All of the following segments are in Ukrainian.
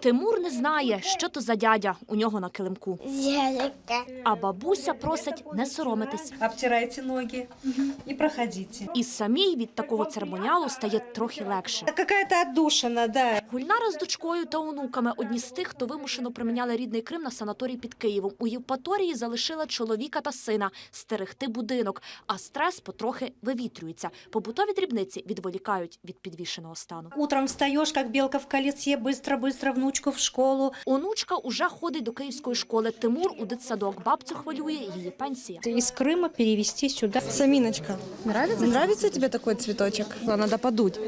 Тимур не знає, що то за дядя у нього на килимку. Дядька. А бабуся просить не соромитись. Обтирайте ноги и проходите. І самій від такого церемоніалу стає трохи легше. Это какая-то отдушина, да. Гульнара з дочкою та онуками одні з тих, хто вимушено приміняли рідний Крим на санаторій під Києвом. У Євпаторії залишила чоловіка та сина стерегти будинок, а стрес потрохи вивітрюється. Побутові дрібниці відволікають від підвішеного стану. Утром встаешь, как белка в колесе, быстро-быстро внучку в школу. Онучка уже ходить до київської школи. Тимур у дитсадок. Бабцю хвилює її пенсія. Из Крыма перевести сюда. Саминочка, нравится? Нравится тебе такой цветочек? Надо подуть.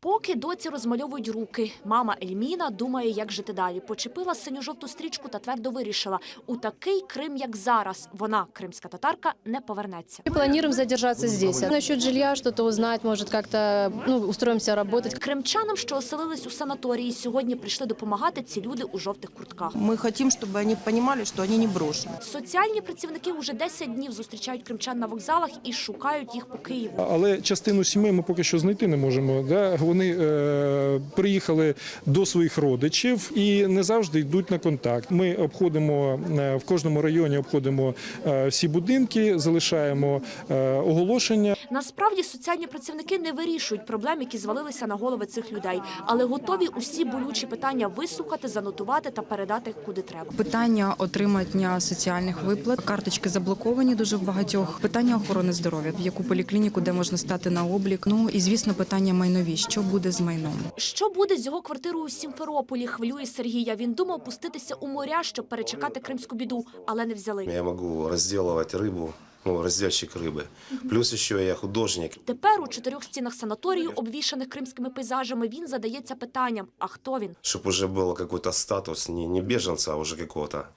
Поки доці розмальовують руки, мама Ельміна думає, як жити далі. Почепила синьо-жовту стрічку та твердо вирішила: у такий Крим, як зараз, вона, кримська татарка, не повернеться. Мы планируем задержаться здесь. Насчет жилья что-то узнать, может, как-то ну, устроимся работать. Кримчанам, що оселились у санаторії, сьогодні прийшли допомагати ці люди у жовтих куртках. Мы хотим, чтобы они понимали, что они не брошены. Соціальні працівники уже 10 днів зустрічають кримчан на вокзалах і шукають їх по Києву. Але частину сімей ми поки що знайти не можемо. Да? Вони е, приїхали до своїх родичів і не завжди йдуть на контакт. Ми обходимо е, в кожному районі, обходимо е, всі будинки, залишаємо е, оголошення. Насправді соціальні працівники не вирішують проблем, які звалилися на голови цих людей, але готові усі болючі питання вислухати, занотувати та передати куди треба. Питання отримання соціальних виплат, карточки заблоковані дуже в багатьох. Питання охорони здоров'я, в яку поліклініку, де можна стати на облік. Ну і звісно, питання майнові. Що буде з майном? Що буде з його квартирою у Сімферополі? Хвилює Сергія. Він думав пуститися у моря, щоб перечекати кримську біду, але не взяли. Я могу разделывать рыбу, ну, разделщик рыбы. Плюс еще я художник. Тепер у чотирьох стінах санаторію, обвішаних кримськими пейзажами, він задається питанням: а хто він? Чтобы уже был какой-то статус, не, не беженца, а уже какого-то,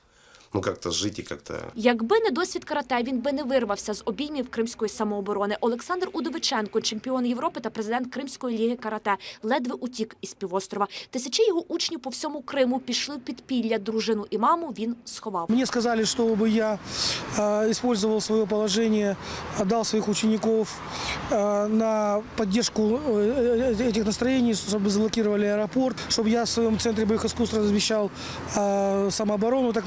ну, как-то жить и как-то Якби не досвід карате, він би не вирвався з обіймів кримської самооборони. Олександр Удовиченко, чемпіон Європи та президент Кримської ліги карате, ледве утік із півострова. Тисячі його учнів по всьому Криму пішли в підпілля. Дружину і маму він сховав. Мне сказали, чтобы я э, использовал свое положение, отдал своих учеников э, на поддержку э, этих настроений, чтобы заблокировали аэропорт, чтобы я в своем центре боевых искусств размещал э, самооборону, так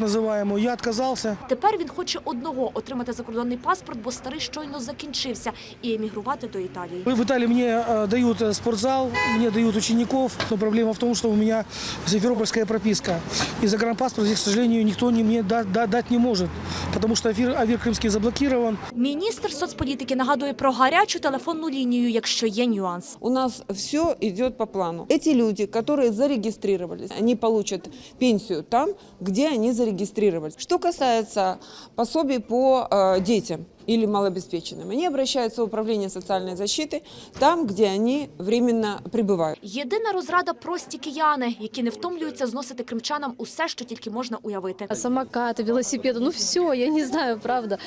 называемую. Я отказался. Тепер він хоче одного отримати закордонний паспорт, бо старий щойно закінчився, і емігрувати до Італії. В Италии мне э, дают э, спортзал, мне дают учеников, но проблема в том, что у меня симферопольская прописка. И загранпаспорт здесь, к сожалению, никто не, мне да- да- дать не может, потому что Авир, Авир Крымский заблокирован. Міністр соцполітики нагадує про гарячу телефонну лінію, якщо є нюанс. У нас все идет по плану. Эти люди, которые зарегистрировались, они получат пенсию там, где они зарегистрировались. Что касается пособий по э, детям или малообеспеченным, они обращаются в управление социальной защиты там, где они временно пребывают. Єдина розрада прості кияни, які не втомлюються зносити кримчанам усе, що тільки можна уявити. А Самокаты, велосипеды, ну все, я не знаю, правда.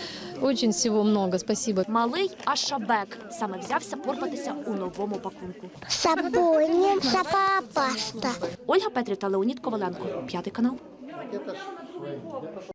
Очень всего много, спасибо. Малий Ашабек саме взявся порпатися у новому пакунку. Сапоні, сапа паста. Ольга Петрів та Леонід Коваленко, п'ятий канал. это ж...